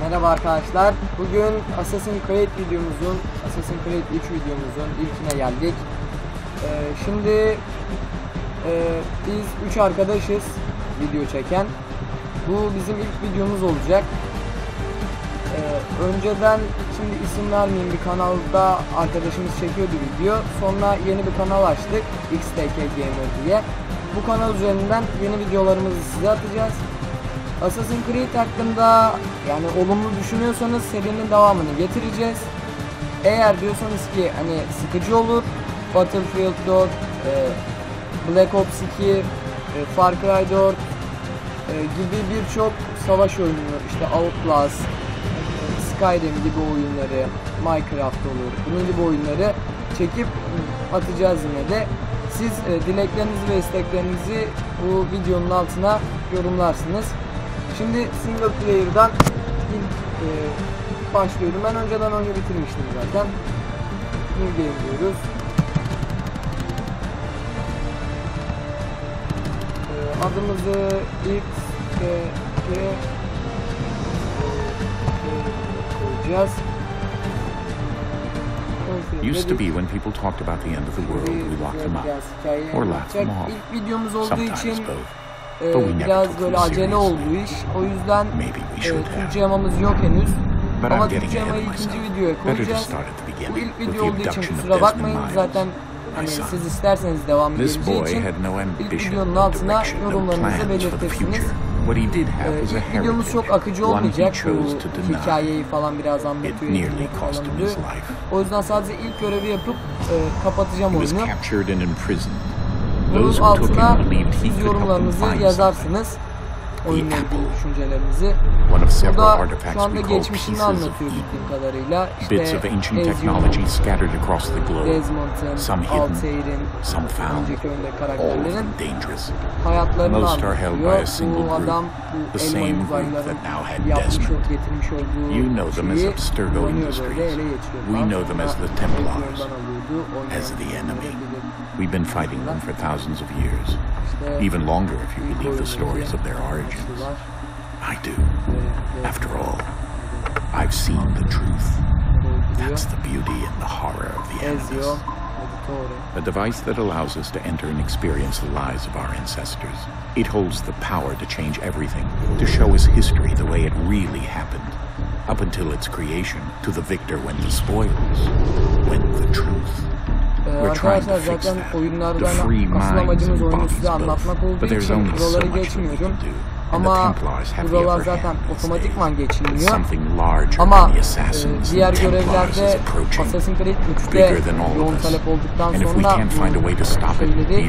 Merhaba arkadaşlar. Bugün Assassin's Creed videomuzun, Assassin's Creed 3 videomuzun ilkine geldik. Ee, şimdi e, biz 3 arkadaşız video çeken. Bu bizim ilk videomuz olacak. Ee, önceden şimdi isim vermeyeyim bir kanalda arkadaşımız çekiyordu video. Sonra yeni bir kanal açtık. XTK Gamer diye. Bu kanal üzerinden yeni videolarımızı size atacağız. Assassin's Creed hakkında yani olumlu düşünüyorsanız serinin devamını getireceğiz. Eğer diyorsanız ki hani sıkıcı olur Battlefield 4, e, Black Ops 2, e, Far Cry 4 e, gibi birçok savaş oyunu işte Outlast, Skyrim gibi oyunları, Minecraft olur, bunun gibi oyunları çekip atacağız yine de. Siz dileklerinizi ve isteklerinizi bu videonun altına yorumlarsınız. Şimdi single player'dan ilk e, başlıyorum. Ben önceden oyunu bitirmiştim zaten. New game diyoruz. E, adımızı X, K, K, e, koyacağız. Used to be when people talked about the end of the world, we locked them up. Or laughed them off. Sometimes both. E, biraz böyle acele oldu iş. O yüzden e. Türkçe yamamız yok henüz. Ama Türkçe yamayı ikinci videoya koyacağız. Bu ilk video olduğu için kusura bakmayın. Zaten hani siz isterseniz geleceği boy için ilk videonun altına yorumlarınızı belirtirsiniz. Ee, videomuz çok akıcı olmayacak. Bu hikayeyi falan biraz anlatıyor. Falan diyor. O yüzden sadece ilk görevi yapıp e, kapatacağım oyunu. Bunun altına siz yorumlarınızı yazarsınız. Oyunla ilgili düşüncelerinizi. Burada artifacts şu anda geçmişini anlatıyor bildiğim kadarıyla. İşte Ezio'nun. Desmond'ın, Altair'in, önceki of karakterlerin hayatlarını anlatıyor. Bu adam bu elma uzaylıların yapmış getirmiş olduğu You know them as Abstergo Industries. We know them as the Templars, as the enemy. We've been fighting them for thousands of years, even longer if you believe the stories of their origins. I do. After all, I've seen the truth. That's the beauty and the horror of the Animus. A device that allows us to enter and experience the lives of our ancestors. It holds the power to change everything, to show us history the way it really happened. Up until its creation, to the victor went the spoils, went the truth. Ee, arkadaşlar zaten oyunlardan asıl amacımız oyunu size anlatmak olduğu için buraları geçmiyorum. Ama buralar zaten otomatikman geçilmiyor. Ama e, diğer görevlerde. Assassin's Creed bigger 3'te than all yoğun talep olduktan sonra şeyleri,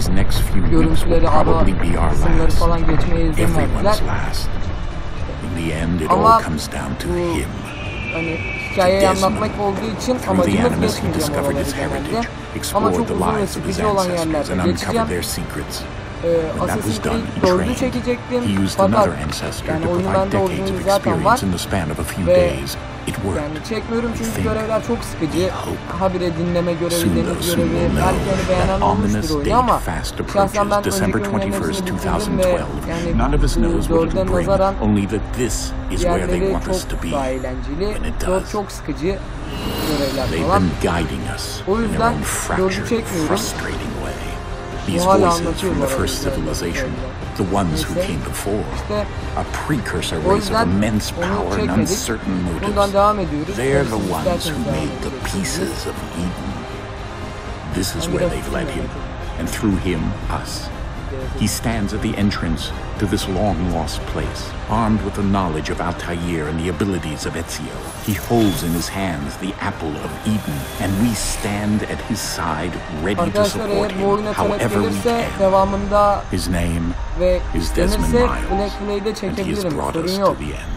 görüntüleri, ara kısımları falan geçmeye izin verdiler. Ama all comes down to bu. Hani hikayeyi anlatmak olduğu için amacımız geçmeyeceğim oraları genelde. Ama çok uzun ve sıkıcı olan yerlerde geçeceğim. Ee, Assassin's Creed he 4'ü trained. çekecektim. Fakat yani oyunun bende orijinali zaten var. Ve. Yani çekmiyorum çünkü görevler çok sıkıcı. Habire dinleme görevi, deniz görevi, belki hani beğenen olmuştur oyunu ama şahsen ben önceki oyunların 21st, hepsini bitirdim ve 2012. yani dörde nazaran only that this is where they diğerleri want us to çok be. daha eğlenceli. Dört çok sıkıcı görevler falan. O yüzden dördü çekmiyorum. These voices from the first civilization, the ones who came before, a precursor race of immense power and uncertain motives. They're the ones who made the pieces of Eden. This is where they've led him, and through him, us. He stands at the entrance to this long lost place, armed with the knowledge of Altair and the abilities of Ezio. He holds in his hands the apple of Eden, and we stand at his side, ready to support eğer bu oyuna him however we can. His name is Desmond Miles, and he has brought us to the end.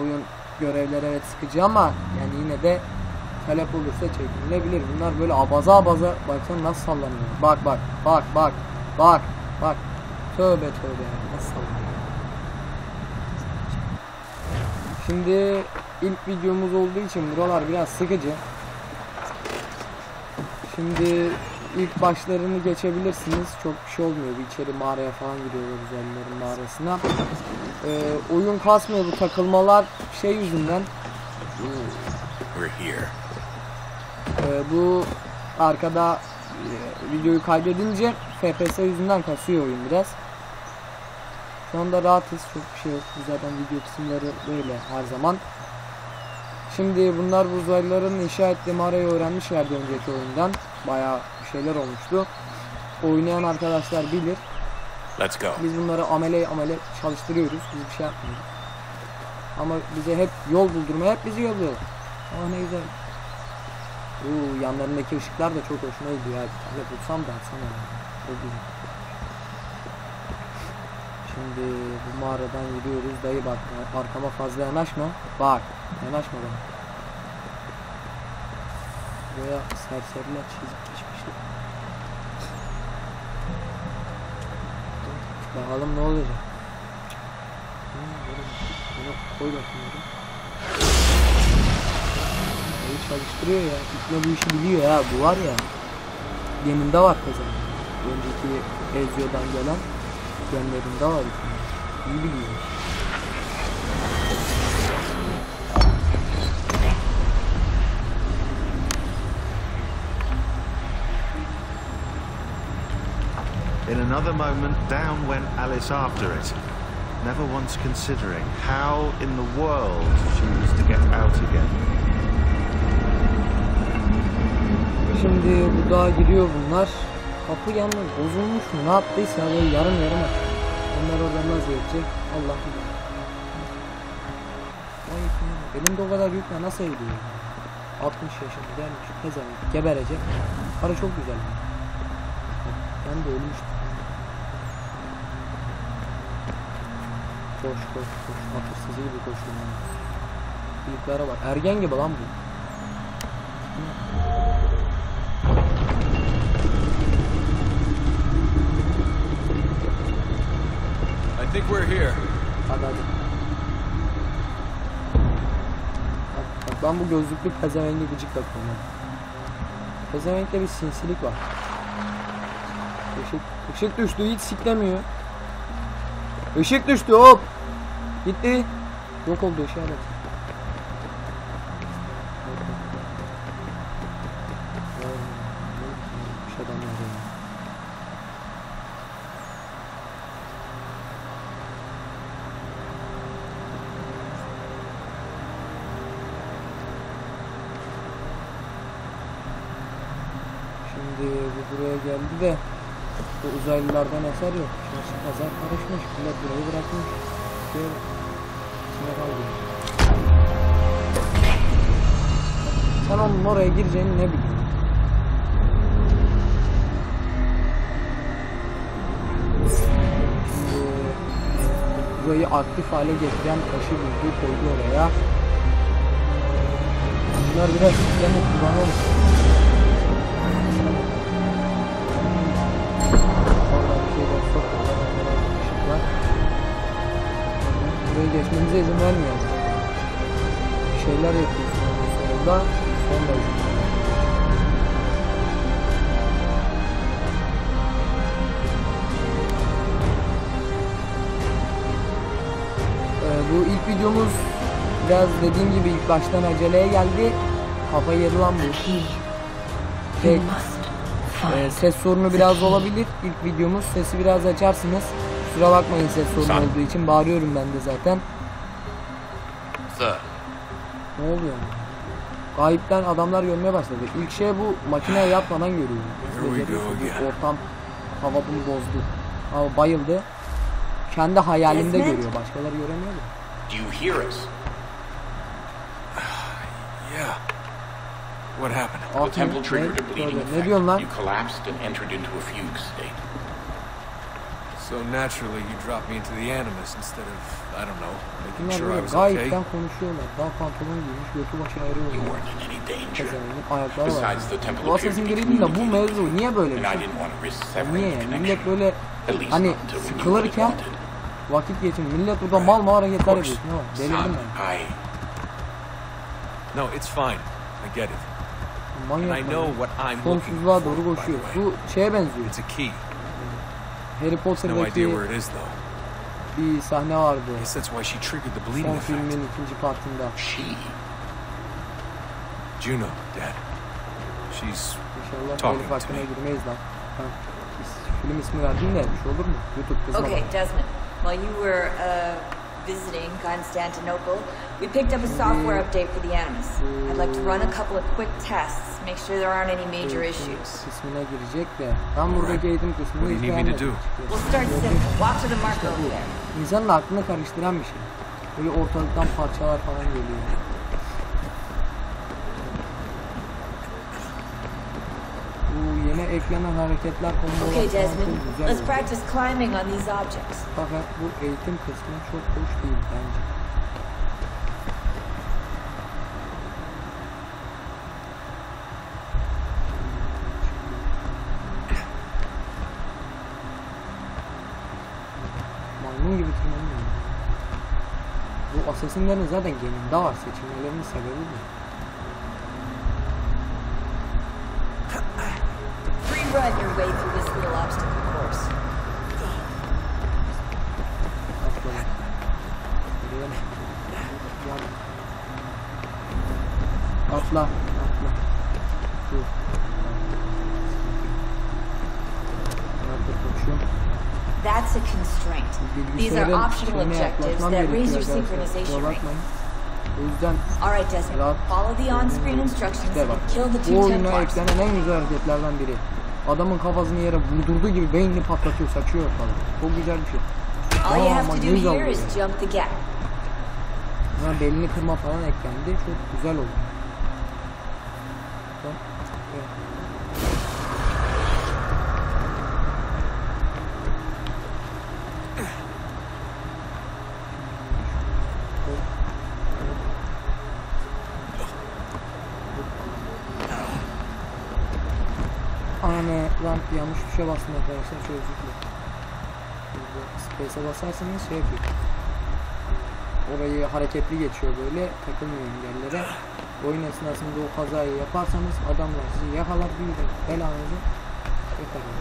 Oyun görevleri evet sıkıcı ama yani yine de talep olursa çekilebilir. Bunlar böyle abaza abaza baksana nasıl sallanıyor. Bak bak bak bak bak bak. Tövbe tövbe nasıl. Şimdi ilk videomuz olduğu için buralar biraz sıkıcı. Şimdi ilk başlarını geçebilirsiniz. Çok bir şey olmuyor. Bir içeri mağaraya falan gidiyorlar güzellerin mağarasına. Ee, oyun kasmıyor bu takılmalar şey yüzünden. We're here. Ee, bu arkada e, videoyu kaydedince FPS yüzünden kasıyor oyun biraz. Şu anda rahatız çok bir şey yok. Zaten video kısımları böyle her zaman. Şimdi bunlar bu uzaylıların inşa ettiği mağarayı öğrenmişlerdi önceki oyundan. Bayağı bir şeyler olmuştu. Oynayan arkadaşlar bilir. Let's go. Biz bunları amele amele çalıştırıyoruz. Biz bir şey yapmıyoruz. Ama bize hep yol buldurmaya hep bizi yolluyorlar. Aa ne güzel. Bu yanlarındaki ışıklar da çok hoşuma gidiyor. Bir tane bulsam da atsam. Güzel. Şimdi bu mağaradan gidiyoruz. Dayı bak arkama fazla yanaşma. Bak yanaşma bana. Buraya serseriler çizip geçmişler. Bakalım ne olacak. Bunu koy oraya. Neyi çalıştırıyor ya. İkne bu işi biliyor ya. Bu var ya. Yanında var kızım. Önceki Ezio'dan gelen genlerinde var. İkne. İyi biliyor. In another moment, down went Alice after it, never once considering how in the world she was to get out again. Şimdi bu dağa giriyor bunlar. Kapı yalnız bozulmuş mu? Ne yaptıysa böyle yarım yarım aç. Onlar oradan nasıl geçecek? Allah bilir. Vay be, Elimde o kadar yükle nasıl ediyor? 60 yaşında gelmiş pezevenk geberecek. Para çok güzel. Ben de ölmüştüm. Koş koş koş. Atırsızı gibi koşuyor. Büyüklere bak. Ergen gibi lan bu. I think we're here. Hadi hadi. Bak, bak ben bu gözlüklü pezevengi gıcık bakıyorum. ha. Pezevenkte bir sinsilik var. Işık, ışık düştü hiç siklemiyor. Işık düştü hop. Gitti. Yok oldu işaret. Bir eser yok. Çarşı pazar karışmış. Millet burayı bırakmış. Şöyle içine kaldı. Sen onun oraya gireceğini ne biliyorsun? Burayı aktif hale getiren taşı buldu koydu oraya. Bunlar biraz sistemi kullanalım. Buraya geçmemize izin vermiyor. Bir şeyler yapıyorsun onun sonunda. Sonra izin veriyor. Ee, bu ilk videomuz biraz dediğim gibi ilk baştan aceleye geldi. Kafayı yedi lan bu. Tek, ee, ses sorunu biraz olabilir. İlk videomuz sesi biraz açarsınız. Kusura bakmayın ses sorunu Sen- olduğu için bağırıyorum ben de zaten. Sir. Ne oluyor? Gayipten adamlar görmeye başladı. İlk şey bu makineye yatmadan görüyor. Here we go again. Ortam hava bunu bozdu. Ama bayıldı. Kendi hayalinde Desmond? görüyor. Başkaları göremiyor da. Do you hear us? Yeah. What happened? The temple triggered a Ne, bleeding ne effect. diyorsun lan? You collapsed and entered into a fugue state. So naturally, you dropped me into the Animus instead of, I don't know, making Bunlar sure I was okay. gayipten konuşuyorlar. Daha pantolon giymiş, götü başı ayrı You oluyor. weren't in any danger. Pezevenkin ayakları var. Besides, the temple Bu appeared to be de bu communicating mevzu niye böyle And bir I şey? didn't want to risk severing Niye? the connection. Millet böyle At least hani not until we knew what it sıkılırken wanted. vakit geçin. Millet burada mal mal hareketler yapıyor. Ne var? Delirdim son, ben. I No, it's fine. I get it. And I know what I'm looking Sonsuzluğa for, doğru by the koşuyor. way. Bu şeye benziyor. It's a key. Harry No idea where it is, though. bir sahne vardı. I guess that's why she triggered the bleeding Son effect. filmin ikinci partında. She. Juno, Dad. She's İnşallah Talking telif to hakkına me. girmeyiz lan. Ha, is- film ismi verdin de bir şey olur mu? YouTube kızma Okay, bak. Desmond. While you were uh, visiting Constantinople, we picked up a software update for the Animus. I'd like to run a couple of quick tests, make sure there aren't any major Eğitim issues. kısmına girecek de. Ben buradaki eğitim kısmını What do you need me to do? We'll start simple. Walk to the marker over there. İnsanın aklını karıştıran bir şey. Böyle ortalıktan parçalar falan geliyor. Bu yeni eklenen hareketler kombolar Okay, güzel let's practice climbing on these objects. Fakat bu eğitim kısmı çok hoş değil bence. Maymun gibi tırmanıyor. Bu asesinlerin zaten geninde var. Seçimlerinin sebebi bu. Atla. Atla. Dur. That's a constraint. These are optional objectives that raise your synchronization rate. bakmayın. O yüzden All right, Desmond. Rahat. Follow the on-screen instructions işte bak. kill the two oyuna eklenen en güzel hareketlerden biri. Adamın kafasını yere vurdurduğu gibi beynini patlatıyor, saçıyor falan. Çok güzel bir şey. All you have to do here is jump the gap. Ha, belini kırma falan eklendi. Çok güzel oldu. Ane lan yanlış tuşa bastım arkadaşlar çok özür dilerim. Space'e basarsanız şey yapıyor. Orayı hareketli geçiyor böyle takılmıyor engellere. Oyun esnasında o kazayı yaparsanız adamlar sizi yakalar de belanızı yakalar.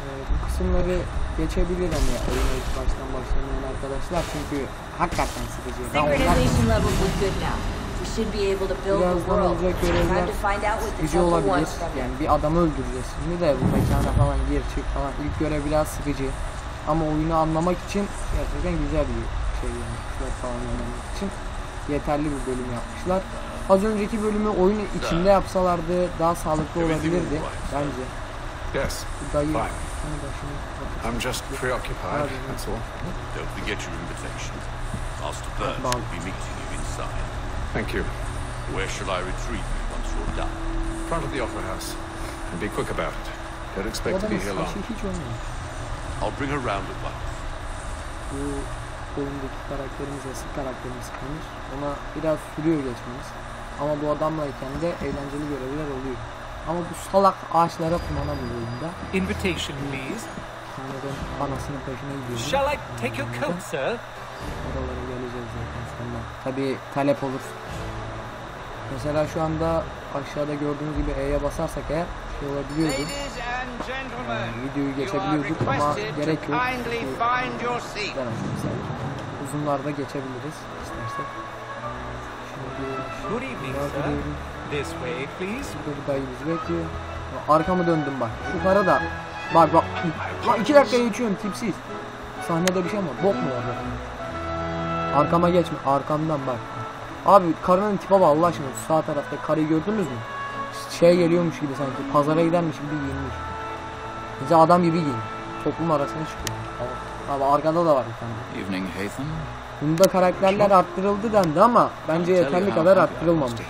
Ee, bu kısımları geçebilir hani oyuna ilk baştan başlamayan arkadaşlar çünkü hakikaten sıkıcı. Synchronization levels look good now. Birazdan olacak görevler sıkıcı olabilir. Yani bir adamı öldüreceğiz şimdi de bu mekana falan gir çık falan. İlk görev biraz sıkıcı. Ama oyunu anlamak için gerçekten güzel bir şey yani. Falan oynamak için yeterli bir bölüm yapmışlar. Az önceki bölümü oyunu içinde yapsalardı daha sağlıklı olabilirdi bence. Yes, dayı. I'm just preoccupied, that's all. Don't forget your invitation. Master Burns Bob. will be meeting you inside. Thank you. Where shall I retrieve you once you're done? Front of the Opera House. And be quick about it. Don't expect to be here long. I'll bring her round at once. Bu oyundaki karakterimiz eski karakterimiz kalmış. Ona biraz sürüyor geçmemiz. Ama bu adamlayken de eğlenceli görevler oluyor. Ama bu salak ağaçlara kumana bu oyunda. Invitation, please. Tanrı'nın anasının peşine gidiyor. Shall I take your coat, sir? Oralara geleceğiz zaten sonra. Tabi talep olur. Mesela şu anda aşağıda gördüğünüz gibi E'ye basarsak eğer şey olabiliyordu. Yani videoyu geçebiliyorduk ama gerek yok. kindly Uzunlarda geçebiliriz istersek. Good evening, sir. This way, please. Burada bir dayı bizi bekliyor. Arkamı döndüm bak. Şu para da. Bak bak. Lan iki dakika geçiyorum tipsiz. Sahnede bir şey mi var? Bok mu var bak? Arkama geçme. Arkamdan bak. Abi karının tipe bak Allah aşkına. Sağ tarafta karıyı gördünüz mü? Şey geliyormuş gibi sanki. Pazara gidermiş gibi giyinmiş. Bize adam gibi giyin. Toplum arasına çıkıyor. Abi arkada da var bir tane. Evening, Hatham. Bunda karakterler arttırıldı dendi ama bence yeterli kadar arttırılmamış.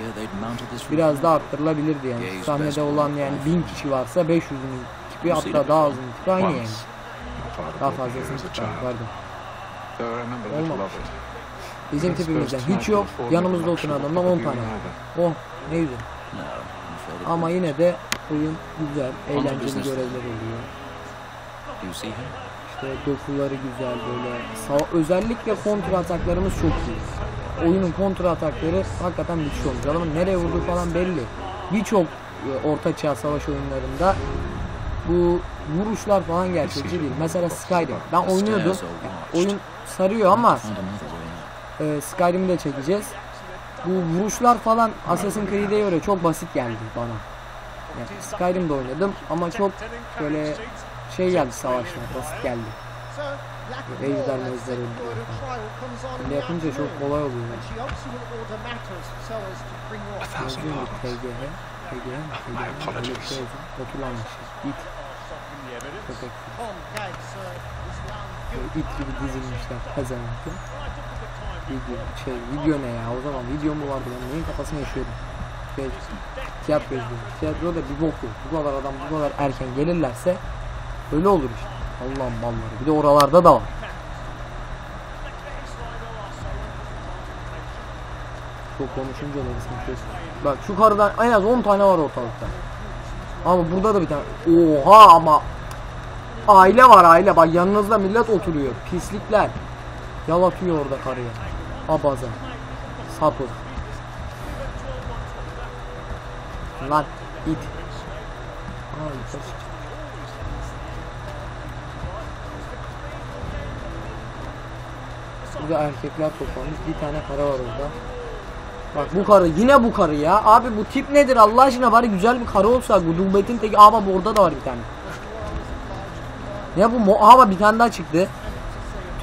Biraz daha arttırılabilirdi yani. Sahnede olan yani 1000 kişi varsa 500'ünün tipi hatta daha azının tipi aynı yani. Daha fazlasını tutar pardon. Olmamış. Bizim tipimizden hiç yok. Yanımızda oturan adamdan the 10 view tane. neither. Oh ne güzel. Ama yine de oyun güzel, eğlenceli görevler oluyor. İşte dokuları güzel böyle. Sa- özellikle kontra ataklarımız çok iyi. Oyunun kontra atakları hakikaten müthiş olmuş. Adamın nereye vurduğu falan belli. Birçok e, orta çağ savaş oyunlarında bu vuruşlar falan gerçekçi değil. Mesela Skyrim. Ben oynuyordum. Yani oyun sarıyor ama e, Skyrim'i de çekeceğiz. Bu vuruşlar falan Assassin's Creed'e göre çok basit geldi bana. Yani Skyrim'de oynadım ama çok böyle şey geldi savaşlar basit geldi. Ejder mezler öldürüyor falan. Şimdi yapınca çok kolay oluyor. Yazıyor mu TGH? TGH? TGH? Öyle bir şey yazıyor. Otulanmış. İt. Köpek. İt gibi dizilmişler. Pezevenkli. Video, şey, video ne ya? O zaman video mu vardı? Ben neyin kafasını yaşıyordum. Şey, tiyatro izliyorum. Tiyatroda bir bok yok. Bu kadar adam bu kadar erken gelirlerse öyle olur işte. Allah'ın malları. Bir de oralarda da var. Çok konuşunca ne sıkıntı Bak şu karıdan en az 10 tane var ortalıkta. Ama burada da bir tane. Oha ama aile var aile. Bak yanınızda millet oturuyor. Pislikler. Yalatıyor orada karıya. Abaza. Sapık. Lan it. Aa, Burada erkekler toplanmış. Bir tane karı var orada. Bak bu karı yine bu karı ya. Abi bu tip nedir Allah aşkına bari güzel bir karı olsa gudubetin teki. Aa orada da var bir tane. Ya bu mo bir tane daha çıktı.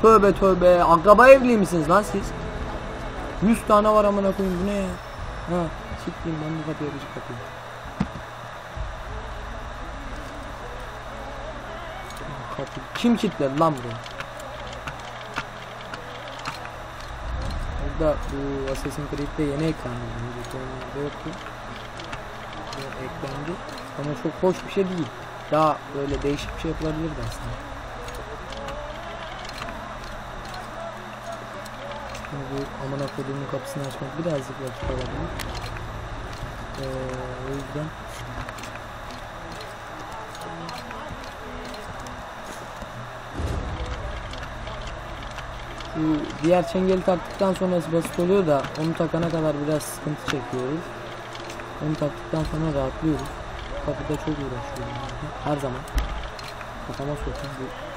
Tövbe tövbe. Akraba evli misiniz lan siz? 100 tane var amına koyayım bu ne ya? Ha çıktım ben bu kapıya bir kapıyı. Kapı. Kim kilitledi lan burayı? Burada bu Assassin's Creed'de yeni eklendi. Bu oyunlarda yoktu. Bu eklendi. Ama çok hoş bir şey değil. Daha böyle değişik bir şey yapılabilirdi aslında. Şimdi bu amına koyduğumun kapısını açmak birazcık vakit alabilir. Ee, o yüzden Bu diğer çengeli taktıktan sonrası basit oluyor da onu takana kadar biraz sıkıntı çekiyoruz. Onu taktıktan sonra rahatlıyoruz. Kapıda çok uğraşıyorum her zaman. Kafama sokun bu.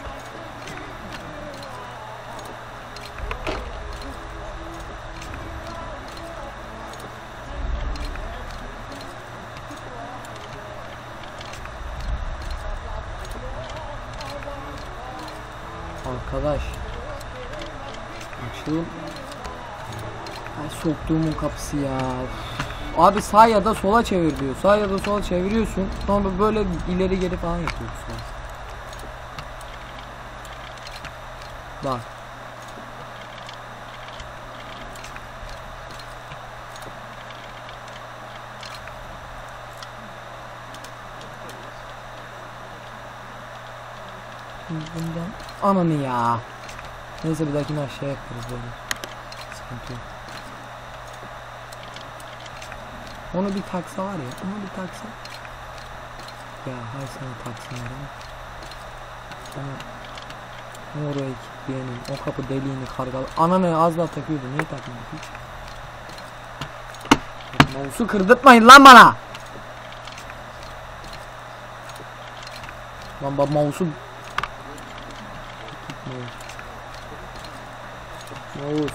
Arkadaş Açılın. Ay soktuğumun kapısı ya. Abi sağ ya da sola çevir diyor. Sağ ya da sola çeviriyorsun. Sonra böyle ileri geri falan yapıyorsun. Bak. Bundan ananı ya. Neyse bir dahakine aşağı yaparız böyle. Sıkıntı yok. Onu bir taksa var ya, onu bir taksa. Ya hay sana taksınlar ama. Ama oraya kilitleyenin, o kapı deliğini kargalı. Ananı az daha takıyordu, niye takmadık hiç? Mouse'u kırdırtmayın lan bana! Lan bak mouse'u... Mouse. Mouse.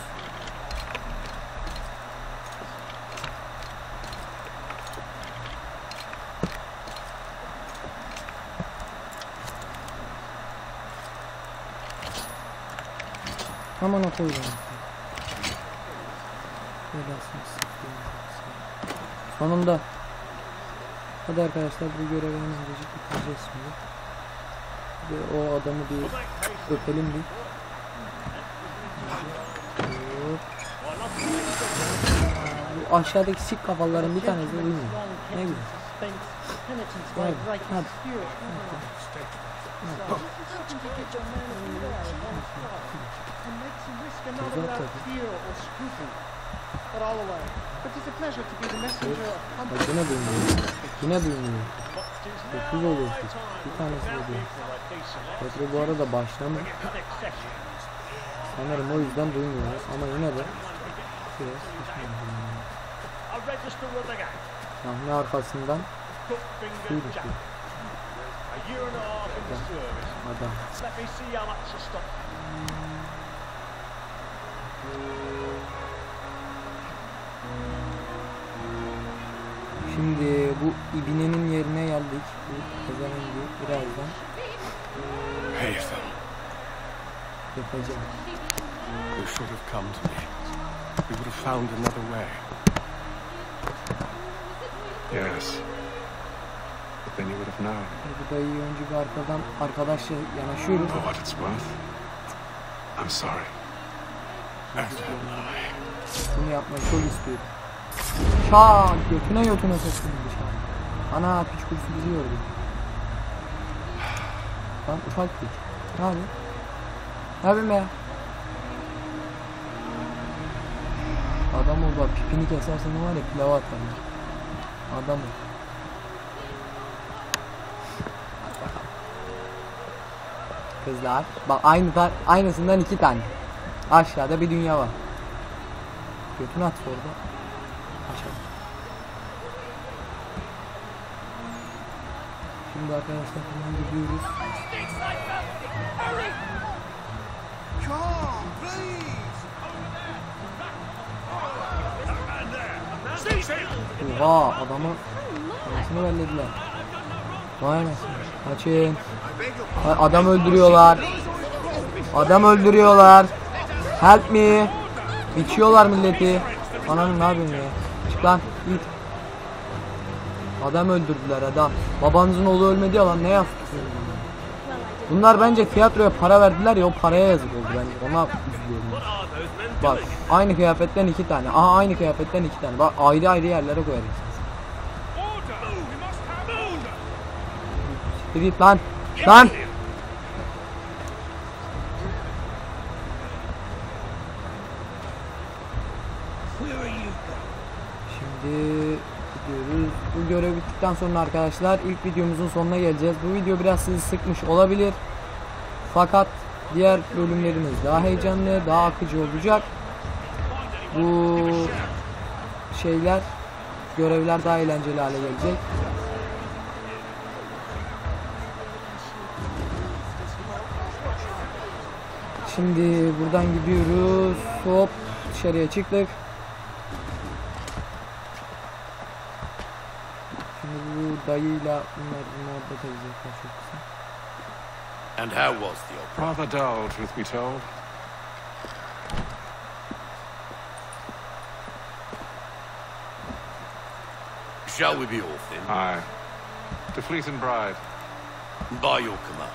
Aman koydum. Sonunda. Hadi arkadaşlar bu görevi hemencecik bitireceğiz şimdi. Ve o adamı bir öpelim bir. Bu aşağıdaki sik kafaların bir tanesi de uymuyor. Ne bileyim. Hadi. Hadi. Güzel tabii. Bak yine duymuyor. Yine duymuyor. 9 oluyor. Bir tanesi duymuyor. Petro bu arada başlamış. Sanırım o yüzden duymuyor ama yine de. Sahne arkasından service. Adam. Let me see how much to stop. Şimdi bu ibinenin yerine geldik. Bu pezevengi birazdan yapacağım. You should have come to me. We would have found another way. Yes. But then you would have known. Bu dayıyı önce bir arkadan arkadaşla yanaşıyoruz. For what it's worth, I'm sorry. Bunu yapmayı çok istiyorum. Şak götüne götüne soktum dışarı. Ana piç kurusu bizi gördü. Lan ufak piç. Ne yapıyor? Ne yapayım ya? Adam ol bak pipini kesersen var ya pilava atarım. Adam ol. Kızlar. Bak aynı tar aynısından iki tane. Aşağıda bir dünya var. Götünü at orada. Aşağı. Şimdi arkadaşlar hemen gidiyoruz. Oha adamı anasını bellediler. Vay anasını. Kaçın. Adam öldürüyorlar. Adam öldürüyorlar. Help me. Biçiyorlar milleti. Ananın ne yapıyorsun ya? Çık lan git. Adam öldürdüler adam. Babanızın oğlu ölmedi ya lan ne yaptın? Bunlar bence tiyatroya para verdiler ya o paraya yazık oldu bence. Ona üzülüyorum. Bak aynı kıyafetten iki tane. Aha aynı kıyafetten iki tane. Bak ayrı ayrı yerlere koyarız. Git lan. Lan. Şimdi gidiyoruz. Bu bittikten sonra arkadaşlar ilk videomuzun sonuna geleceğiz. Bu video biraz sizi sıkmış olabilir. Fakat diğer bölümlerimiz daha heyecanlı, daha akıcı olacak. Bu şeyler, görevler daha eğlenceli hale gelecek. Şimdi buradan gidiyoruz. Hop dışarıya çıktık. Dayıyla bunlar muhabbet edecekler çok kısa. And how was the opera? Rather dull, truth be told. Shall we be off then? Aye. To Fleet and Bride. By your command.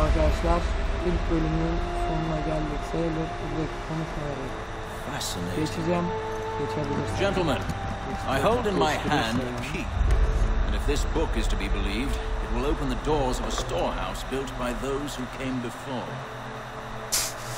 Arkadaşlar ilk bölümün sonuna geldik sayılır. Buradaki konuşmaları Fascinating. geçeceğim. Geçebilirsiniz. Gentlemen, I hold in my hand a key. And if this book is to be believed, it will open the doors of a storehouse built by those who came before.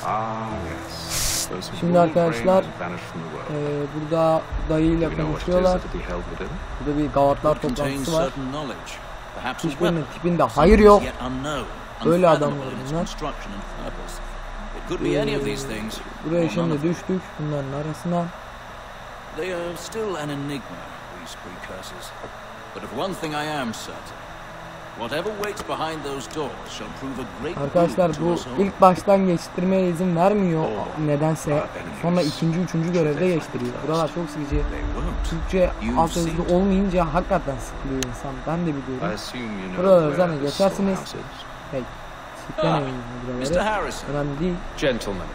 Ah, yes. Those who Şimdi ruled arkadaşlar reigned and vanished from the world. eee, burada dayıyla Do we know what it is konuşuyorlar. that will be held within? Burada bir gavatlar It contains toplantısı var. certain knowledge, perhaps a Hiçbirinin weapon. tipinde something hayır yok. yet unknown, Böyle unfathomable adamlar in its bunlar. construction and purpose. It could be any of these things. Buraya or none şimdi of them. düştük bunların arasına. They are still an enigma, these precursors. But of one thing I am certain. Whatever waits behind those doors shall prove a great Arkadaşlar bu ilk baştan geçtirmeye izin vermiyor nedense. Sonra ikinci, üçüncü görevde geçtiriyor. Buralar çok sıkıcı. Türkçe altyazılı olmayınca hakikaten sıkılıyor insan. Ben de I biliyorum. assume you know Buraları zaten the geçersiniz. storehouse is. Pek siklemeyin Mr. buraları. Önemli değil. Gentlemen,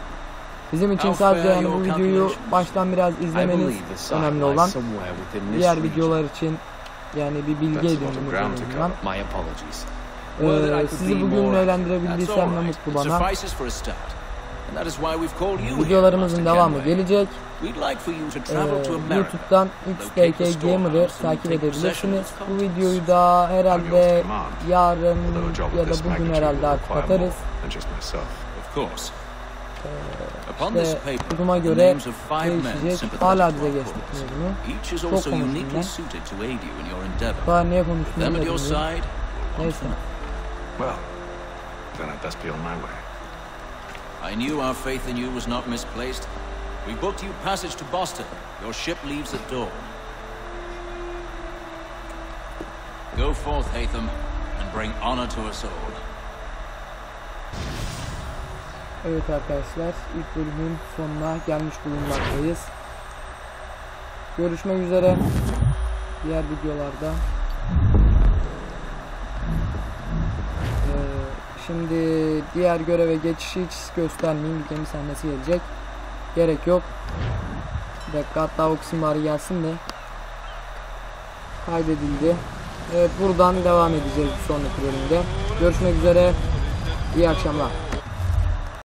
Bizim için sadece yani bu videoyu baştan biraz izlemeniz önemli olan. Diğer videolar için yani bir bilgi. My apologies. Ee, sizi bugün eğlendirebildiysem ne mutlu bana. Videolarımızın devamı gelecek. Ee. YouTube'dan XTK Gamer'ı takip edebilirsiniz. Bu videoyu da herhalde yarın ya da bugün herhalde artık atarız. İşte paper, duruma the göre names of five men değişecek. Hala bize our geçtik bunu. Each is Çok also konuştum uniquely ben. suited to aid you in your endeavor. Daha niye With konuştuğumu them at your side, on Neyse. Well, then I'd best be on my way. I knew our faith in you was not misplaced. We booked you passage to Boston. Your ship leaves at dawn. Go forth, Hatham, and bring honor to us all. Evet arkadaşlar ilk bölümün sonuna gelmiş bulunmaktayız. Görüşmek üzere diğer videolarda. Ee, şimdi diğer göreve geçişi hiç göstermeyeyim. Bir gemi sahnesi gelecek. Gerek yok. Bir dakika hatta o kısım bari gelsin de. Kaydedildi. Evet buradan devam edeceğiz bir sonraki bölümde. Görüşmek üzere. İyi akşamlar.